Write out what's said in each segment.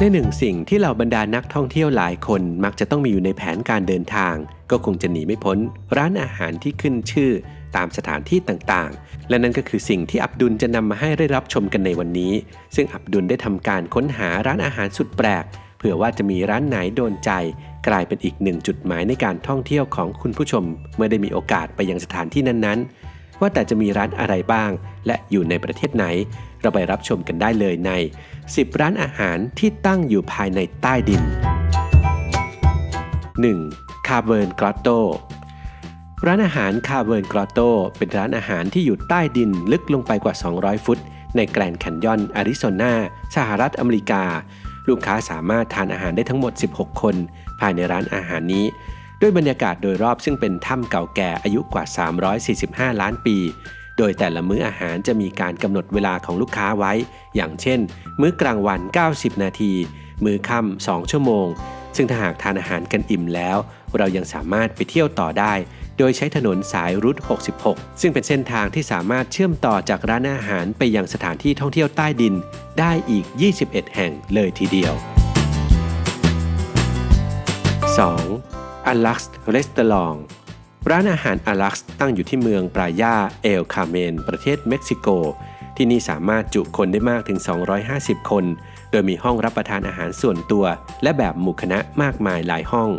ในหนึ่งสิ่งที่เหล่าบรรดานักท่องเที่ยวหลายคนมักจะต้องมีอยู่ในแผนการเดินทาง ก็คงจะหนีไม่พ้น ร้านอาหารที่ขึ้นชื่อตามสถานที่ต่างๆ และนั่นก็คือสิ่งที่อับดุลจะนำมาให้ได้รับชมกันในวันนี้ ซึ่งอับดุลได้ทำการค้นหาร้านอาหารสุดแปลกเผื่อว่าจะมีร้านไหนโดนใจ กลายเป็นอีกหนึ่งจุดหมายในการท่องเที่ยวของคุณผู้ชม เมื่อได้มีโอกาสไปยังสถานที่นั้นๆ ว่าแต่จะมีร้านอะไรบ้าง และอยู่ในประเทศไหน เราไปรับชมกันได้เลยใน 10 ร้านอาหารที่ตั้งอยู่ภายในใต้ดิน 1. คาเวิร์นกรอตโตร้านอาหารคาเวิร์นกรอตโตเป็นร้านอาหารที่อยู่ใต้ดินลึกลงไปกว่า 200 ฟุต ในแกรนด์แคนยอนอาริโซนาสหรัฐอเมริกา ลูกค้าสามารถทานอาหารได้ทั้งหมด 16 คน ภายในร้านอาหารนี้ ด้วยบรรยากาศโดยรอบซึ่งเป็นถ้ำเก่าแก่อายุกว่า 345 ล้านปี โดยแต่ละมื้ออาหารจะมีการกำหนดเวลาของลูกค้าไว้ อย่างเช่น มื้อกลางวัน 90 นาที มื้อค่ำ2ชั่วโมง ซึ่งถ้าหากทานอาหารกันอิ่มแล้ว เรายังสามารถไปเที่ยวต่อได้ โดยใช้ถนนสายรุท66 ซึ่งเป็นเส้นทางที่สามารถเชื่อมต่อจากร้านอาหารไปยังสถานที่ท่องเที่ยวใต้ดิน ได้อีก 21 แห่งเลยทีเดียว 2. อัลลักซ์รีสตอรอง ร้านอาหารอัลักซ์ตั้งอยู่ที่เมืองปรายาเอลคาเมน ประเทศเม็กซิโก ที่นี่สามารถจุคนได้มากถึง 250 คน โดยมีห้องรับประทานอาหารส่วนตัว และแบบหมู่คณะมากมายหลายห้อง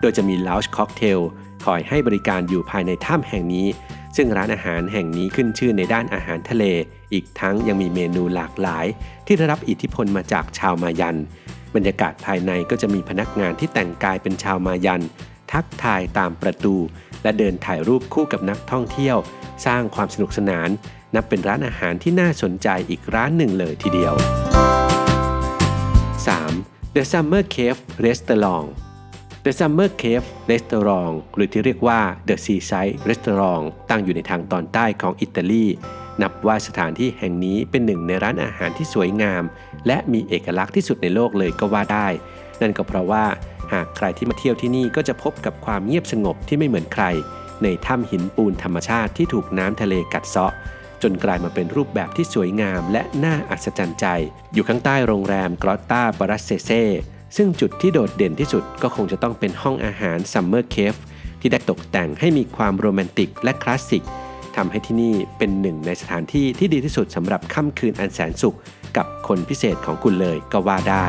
โดยจะมีลาวช์ค็อกเทลคอยให้บริการอยู่ภายในถ้ำแห่งนี้ ซึ่งร้านอาหารแห่งนี้ขึ้นชื่อในด้านอาหารทะเล อีกทั้งยังมีเมนูหลากหลาย ที่ได้รับอิทธิพลมาจากชาวมายัน บรรยากาศภายในก็จะมีพนักงานที่แต่งกายเป็นชาวมายัน ทักทายตามประตู และเดินถ่ายรูปคู่กับนักท่องเที่ยว สร้างความสนุกสนาน นับเป็นร้านอาหารที่น่าสนใจอีกร้านหนึ่งเลยทีเดียว 3. The Summer Cave Restaurant The Summer Cave Restaurant หรือที่เรียกว่า The Seaside Restaurant ตั้งอยู่ในทางตอนใต้ของอิตาลี นับว่าสถานที่แห่งนี้เป็นหนึ่งในร้านอาหารที่สวยงาม และมีเอกลักษณ์ที่สุดในโลกเลยก็ว่าได้ นั่นก็เพราะว่าหากใครที่มาเที่ยวที่นี่ก็จะพบกับความเงียบสงบที่ไม่เหมือนใคร ในถ้ำหินปูนธรรมชาติที่ถูกน้ำทะเลกัดเซาะ จนกลายมาเป็นรูปแบบที่สวยงาม และน่าอัศจรรย์ใจ อยู่ข้างใต้โรงแรมกรอตตาบรัสเซเซซึ่งจุดที่โดดเด่นที่สุดก็คงจะต้องเป็นห้องอาหารซัมเมอร์เคฟที่ได้ตกแต่งให้มีความโรแมนติกและคลาสสิก ทำให้ที่นี่เป็นหนึ่งในสถานที่ที่ดีที่สุดสำหรับค่ำคืนอันแสนสุข กับคนพิเศษของคุณเลยก็ว่าได้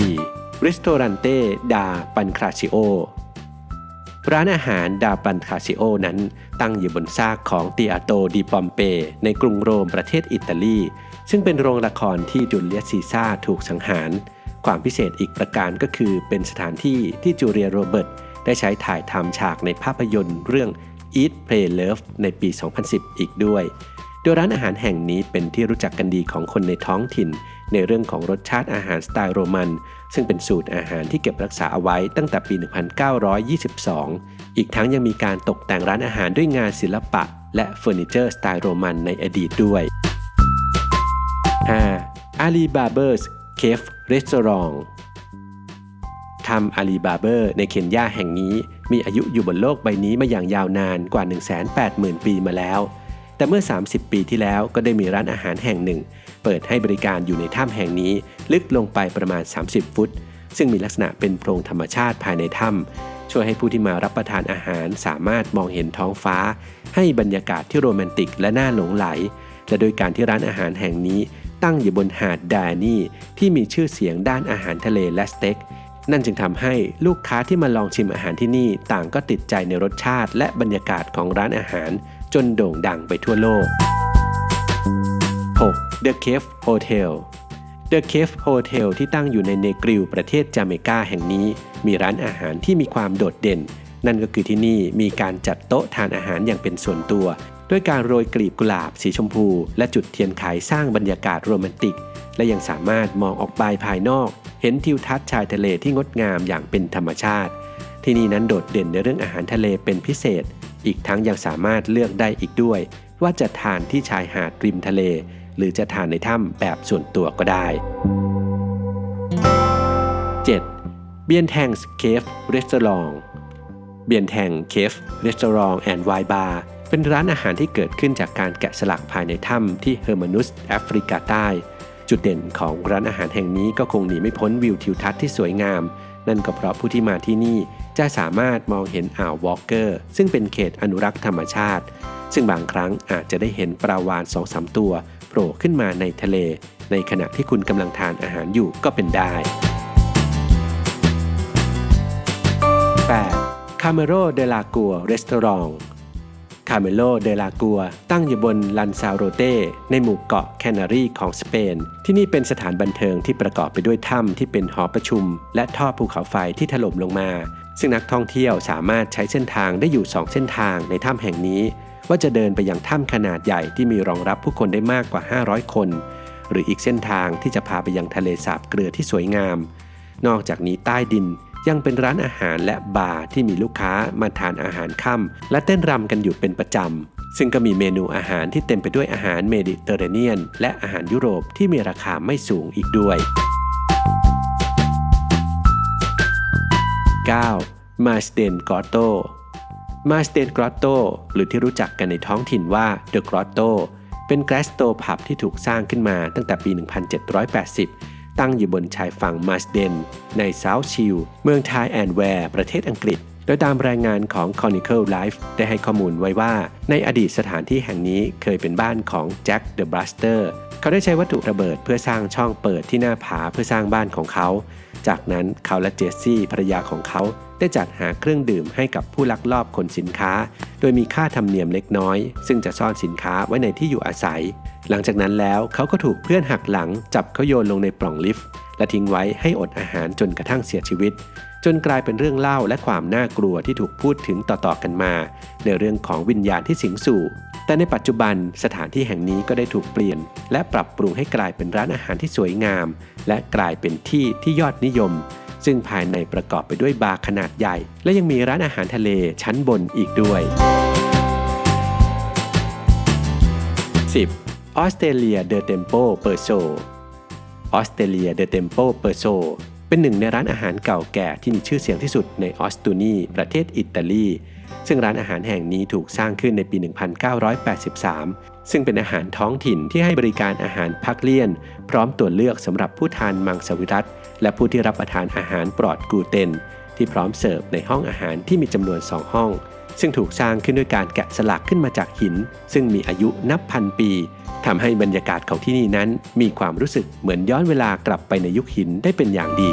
4. Ristorante da Pancrazio ร้านอาหารดาปันคาซิโอนั้นตั้งอยู่บนซากของติอาโตดีปอมเป ในกรุงโรมประเทศอิตาลี ซึ่งเป็นโรงละครที่จูเลียสซีซ่าถูกสังหาร ความพิเศษอีกประการก็คือเป็นสถานที่ที่จูเลียโรเบิร์ต ได้ใช้ถ่ายทำฉากในภาพยนตร์เรื่อง Eat Play Love ในปี 2010 อีกด้วย โดยร้านอาหารแห่งนี้เป็นที่รู้จักกันดีของคนในท้องถิ่น ในเรื่องของรสชาติอาหารสไตล์โรมัน ซึ่งเป็นสูตรอาหารที่เก็บรักษาเอาไว้ตั้งแต่ปี 1922 อีกทั้งยังมีการตกแต่งร้านอาหารด้วยงานศิลปะ และเฟอร์นิเจอร์สไตล์โรมันในอดีตด้วย 5. Alibaba's Cave Restaurant ทำอาลีบาเบอร์ในเคนยาแห่งนี้ มีอายุอยู่บนโลกใบนี้มาอย่างยาวนานกว่า 180,000 ปีมาแล้ว แต่เมื่อ 30 ปีที่แล้วก็ได้มีร้านอาหารแห่งหนึ่ง เปิดให้บริการอยู่ในถ้ำแห่งนี้ ลึกลงไปประมาณ 30 ฟุต ซึ่งมีลักษณะเป็นโพรงธรรมชาติภายในถ้ำช่วยให้ผู้ที่มารับประทานอาหารสามารถมองเห็นท้องฟ้า ให้บรรยากาศที่โรแมนติกและน่าหลงไหล และโดยการที่ร้านอาหารแห่งนี้ตั้งอยู่บนหาดดานี่ที่มีชื่อเสียงด้านอาหารทะเลและสเต็ก นั่นจึงทำให้ลูกค้าที่มาลองชิมอาหารที่นี่ต่างก็ติดใจในรสชาติและบรรยากาศของร้านอาหาร จนโด่งดังไปทั่วโลก 6. The Cave Hotel The Cave Hotel ที่ตั้งอยู่ในเนกริลประเทศจาเมกาแห่งนี้ มีร้านอาหารที่มีความโดดเด่น นั่นก็คือที่นี่มีการจัดโต๊ะทานอาหารอย่างเป็นส่วนตัว ด้วยการโรยกลีบกุหลาบสีชมพู และจุดเทียนไขสร้างบรรยากาศโรแมนติก และยังสามารถมองออกไปภายนอก เห็นทิวทัศน์ชายทะเลที่งดงามอย่างเป็นธรรมชาติ ที่นี่นั้นโดดเด่นในเรื่องอาหารทะเลเป็นพิเศษ อีกทั้งยังสามารถเลือกได้อีกด้วย ว่าจะทานที่ชายหาดริมทะเล หรือจะทานในถ้ำแบบส่วนตัวก็ได้ 7. เบียนแทงส์เคฟรีสอร์ทเบียนแทงเคฟรีสอร์ทแอนด์ไวน์บาร์เป็นร้านอาหารที่เกิดขึ้นจากการแกะสลักภายในถ้ำที่เฮอร์มานุสแอฟริกาใต้ จุดเด่นของร้านอาหารแห่งนี้ก็คงหนีไม่พ้นวิวทิวทัศน์ที่สวยงาม นั่นก็เพราะผู้ที่มาที่นี่จะสามารถมองเห็นอ่าววอลเกอร์ ซึ่งเป็นเขตอนุรักษ์ธรรมชาติ ซึ่งบางครั้งอาจจะได้เห็นปลาวาฬสองสามตัวโผล่ขึ้นมาในทะเล ในขณะที่คุณกำลังทานอาหารอยู่ก็เป็นได้ 8. คาเมโรเดลากัวรีสตอรอง คาเมโลเดลากัว ตั้งอยู่บนลันซาโรเตในหมู่เกาะแคนารีของสเปน ที่นี่เป็นสถานบันเทิงที่ประกอบไปด้วยถ้ำที่เป็นหอประชุม และท่อภูเขาไฟที่ถล่มลงมา ซึ่งนักท่องเที่ยวสามารถใช้เส้นทางได้อยู่ 2 เส้นทางในถ้ำแห่งนี้ ว่าจะเดินไปยังถ้ำขนาดใหญ่ที่มีรองรับผู้คนได้มากกว่า 500 คน หรืออีกเส้นทางที่จะพาไปยังทะเลสาบเกลือที่สวยงาม นอกจากนี้ใต้ดิน ยังเป็นร้านอาหารและบาร์ที่มีลูกค้ามาทานอาหารค่ำและเต้นรำกันอยู่เป็นประจำ ซึ่งก็มีเมนูอาหารที่เต็มไปด้วยอาหารเมดิเตอร์เรเนียน และอาหารยุโรปที่มีราคาไม่สูงอีกด้วย 9. มาสเดนกรอตโตมาสเดนกรอตโตหรือที่รู้จักกันในท้องถิ่นว่าเดอะกรอตโตเป็นแกรสโตผับที่ถูกสร้างขึ้นมาตั้งแต่ปี 1780 ตั้งอยู่บนชายฝั่งมาสเดน ในเซาท์ชิลเมืองไทแอนแวร์ประเทศอังกฤษ โดยตามรายงานของ Chronicle Life ได้ให้ข้อมูลไว้ว่า ในอดีตสถานที่แห่งนี้เคยเป็นบ้านของแจ็คเดอะบรัสเตอร์เขาได้ใช้วัตถุระเบิดเพื่อสร้างช่องเปิดที่หน้าผาเพื่อสร้างบ้านของเขา จากนั้นเขาและเจสซี่ภรรยาของเขาได้จัดหาเครื่องดื่มให้กับผู้ลักลอบขนสินค้า โดยมีค่าธรรมเนียมเล็กน้อย ซึ่งจะซ่อนสินค้าไว้ในที่อยู่อาศัย หลังจากนั้นแล้วเขาก็ถูกเพื่อนหักหลังจับเขาโยนลงในปล่องลิฟต์และทิ้งไว้ให้อดอาหารจนกระทั่งเสียชีวิต จนกลายเป็นเรื่องเล่าและความน่ากลัวที่ถูกพูดถึงต่อๆกันมา ในเรื่องของวิญญาณที่สิงสู่ แต่ในปัจจุบันสถานที่แห่งนี้ก็ได้ถูกเปลี่ยน และปรับปรุงให้กลายเป็นร้านอาหารที่สวยงาม และกลายเป็นที่ที่ยอดนิยม ซึ่งภายในประกอบไปด้วยบาร์ขนาดใหญ่ และยังมีร้านอาหารทะเลชั้นบนอีกด้วย 10. ออสเตรเลียเดอะเทมโปเปอร์โซออสเตรเลียเดอะเทมโปเปอร์โซเป็นหนึ่งในร้านอาหารเก่าแก่ที่มีชื่อเสียงที่สุดในออสตูนีประเทศอิตาลี ซึ่งร้านอาหารแห่งนี้ถูกสร้างขึ้นในปี 1983 ซึ่งเป็นอาหารท้องถิ่นที่ให้บริการอาหารพักเลี่ยน พร้อมตัวเลือกสำหรับผู้ทานมังสวิรัตและผู้ที่รับประทานอาหารปลอดกลูเตน ที่พร้อมเสิร์ฟในห้องอาหารที่มีจำนวน 2 ห้อง ซึ่งถูกสร้างขึ้นด้วยการแกะสลักขึ้นมาจากหิน ซึ่งมีอายุนับพันปี ทำให้บรรยากาศของที่นี่นั้นมีความรู้สึกเหมือนย้อนเวลากลับไปในยุคหินได้เป็นอย่างดี